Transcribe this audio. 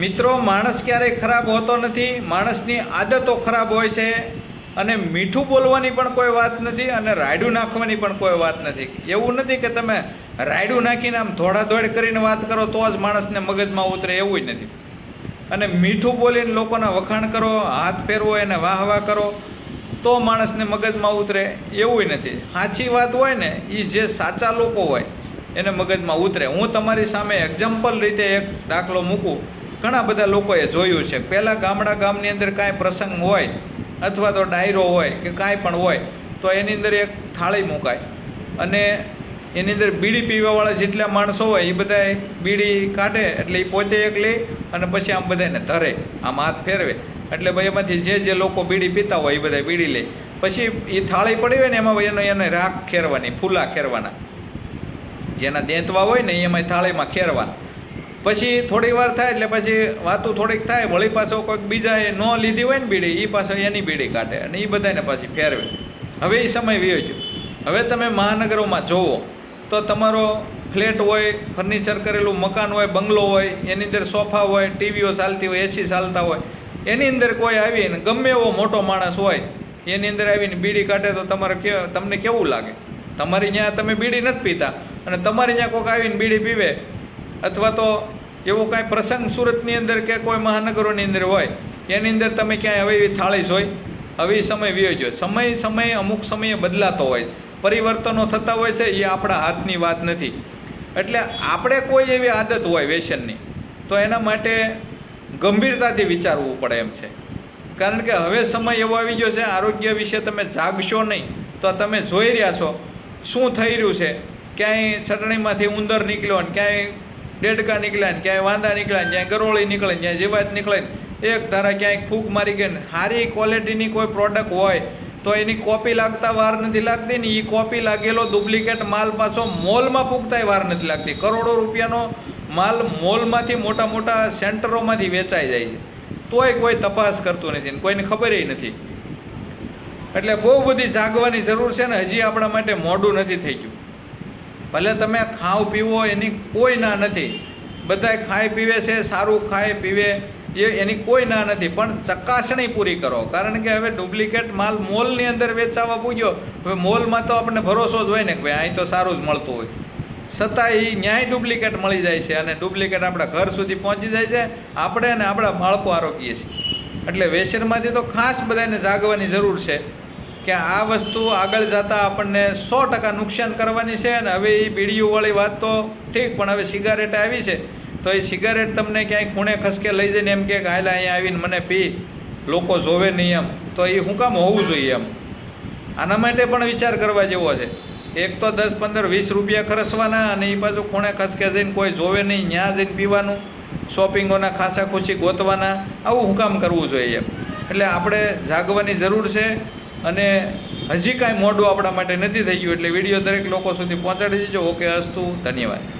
મિત્રો, માણસ ક્યારેય ખરાબ હોતો નથી, માણસની આદતો ખરાબ હોય છે અને મીઠું બોલવાની પણ કોઈ વાત નથી અને રાયડું નાખવાની પણ કોઈ વાત નથી. એવું નથી કે તમે રાયડું નાખીને આમ ધોળાધોડ કરીને વાત કરો તો જ માણસને મગજમાં ઉતરે, એવું જ નથી. અને મીઠું બોલીને લોકોના વખાણ કરો, હાથ ફેરવો, એને વાહ વાહ કરો, તો માણસને મગજમાં ઉતરે, એવું નથી. સાચી વાત હોય ને એ જે સાચા લોકો હોય, એને મગજમાં ઉતરે. હું તમારી સામે એક્ઝામ્પલ રીતે એક દાખલો મૂકું. ઘણા બધા લોકોએ જોયું છે. પહેલાં ગામડા ગામની અંદર કાંઈ પ્રસંગ હોય અથવા તો ડાયરો હોય કે કાંઈ પણ હોય, તો એની અંદર એક થાળી મુકાય. અને એની અંદર બીડી પીવાવાળા જેટલા માણસો હોય, એ બધા બીડી કાઢે એટલે એ પોતે એક લે અને પછી આમ બધાને ધરે, આમ હાથ ફેરવે. એટલે ભાઈ એમાંથી જે જે લોકો બીડી પીતા હોય, એ બધા બીડી લે. પછી એ થાળી પડી હોય ને, એમાં ભાઈ એને એને રાખ ખેરવાની, ફૂલા ખેરવાના. જેના દેંતવા હોય ને એમાં થાળીમાં ખેરવાના. પછી થોડી વાર થાય એટલે પછી વાતું થોડીક થાય, વળી પાછો કોઈક બીજાએ ન લીધી હોય ને બીડી એ પાછો એની બીડી કાઢે અને એ બધાને પાછી ફેરવે. હવે એ સમય વયો ગયો હવે તમે મહાનગરોમાં જોવો, તો તમારો ફ્લેટ હોય, ફર્નિચર કરેલું મકાન હોય, બંગલો હોય, એની અંદર સોફા હોય, ટીવીઓ ચાલતી હોય, એસી ચાલતા હોય, એની અંદર કોઈ આવીને ગમે એવો મોટો માણસ હોય, એની અંદર આવીને બીડી કાઢે તો તમારે કે, તમને કેવું લાગે? તમારી ત્યાં તમે બીડી નથી પીતા. અને તમારી ત્યાં કોઈક આવીને બીડી પીવે, અથવા તો એવો કાંઈ પ્રસંગ સુરતની અંદર કે કોઈ મહાનગરોની અંદર હોય, એની અંદર તમે ક્યાંય હવે એવી થાળી જોઈ, હવે સમય વ્યો ગયો સમય સમય અમુક સમયે બદલાતો હોય. પરિવર્તનો થતા હોય છે, એ આપણા હાથની વાત નથી. એટલે આપણે કોઈ એવી આદત હોય વ્યસનની તો એના માટે ગંભીરતાથી વિચારવું પડે એમ છે. કારણ કે હવે સમય એવો આવી ગયો છે, આરોગ્ય વિશે તમે જાગશો નહીં, તો તમે જોઈ રહ્યા છો, શું થઈ રહ્યું છે, ક્યાંય ચટણીમાંથી ઉંદર નીકળ્યો ને ક્યાંય ડેડકા નીકળ્યા ને ક્યાંય વાંદા નીકળ્યા ક્યાંય ગરોળી નીકળે ક્યાંય જીવાત નીકળે એક ધારા ક્યાંય ફૂંક મારી ગઈ ને સારી ક્વોલિટીની કોઈ પ્રોડક્ટ હોય તો એની કોપી લાગતા વાર નથી લાગતી ને એ કોપી લાગેલો ડુપ્લિકેટ માલ પાછો મોલમાં પૂગતાય વાર નથી લાગતી. કરોડો રૂપિયાનો માલ મોલમાંથી મોટા મોટા સેન્ટરોમાંથી વેચાઈ જાય છે. તોય કોઈ તપાસ કરતું નથી કોઈને ખબર નથી. એટલે બહુ બધી જાગવાની જરૂર છે ને હજી આપણા માટે મોડું નથી થઈ ગયું. ભલે તમે ખાવ પીવો, એની કોઈ ના નથી. બધાય ખાય પીવે છે, સારું ખાય પીવે, એ એની કોઈ ના નથી. પણ ચકાસણી પૂરી કરો. કારણ કે હવે ડુપ્લિકેટ માલ મોલની અંદર વેચાવા પૂગ્યો, હવે મોલમાં તો આપણને ભરોસો જ હોય ને કે ભાઈ અહીં તો સારું જ મળતું હોય. છતાં એ ન્યાય ડુપ્લિકેટ મળી જાય છે અને ડુપ્લિકેટ આપણા ઘર સુધી પહોંચી જાય છે. આપણે અને આપણા બાળકો આરોગીએ છીએ એટલે વેસનમાંથી તો ખાસ બધાને જાગવાની જરૂર છે. કે આ વસ્તુ આગળ જતાં આપણને સો ટકા નુકસાન કરવાની છે અને હવે એ બીડીઓવાળી વાત તો ઠીક, પણ હવે સિગારેટ આવી છે. તો એ સિગારેટ તમને ક્યાંય ખૂણે ખસકે લઈ જઈને એમ કે હાલા અહીંયા આવીને મને પી, લોકો જોવે નહીં એમ. તો એ શું કામ હોવું જોઈએ એમ. આના માટે પણ વિચાર કરવા જેવો છે. એક તો દસ, પંદર, વીસ રૂપિયા ખર્ચવાના અને એ પાછું ખૂણે ખસકે જઈને કોઈ જોવે નહીં ત્યાં જઈને પીવાનું, શોપિંગોના ખાસા ખુશી ગોતવાના, આવું હું કામ કરવું જોઈએ એટલે આપણે જાગવાની જરૂર છે. અને હજી કાંઈ મોડું આપણા માટે નથી થઈ ગયું એટલે વીડિયો દરેક લોકો સુધી પહોંચાડી દેજો. ઓકે, અસ્તુ, ધન્યવાદ.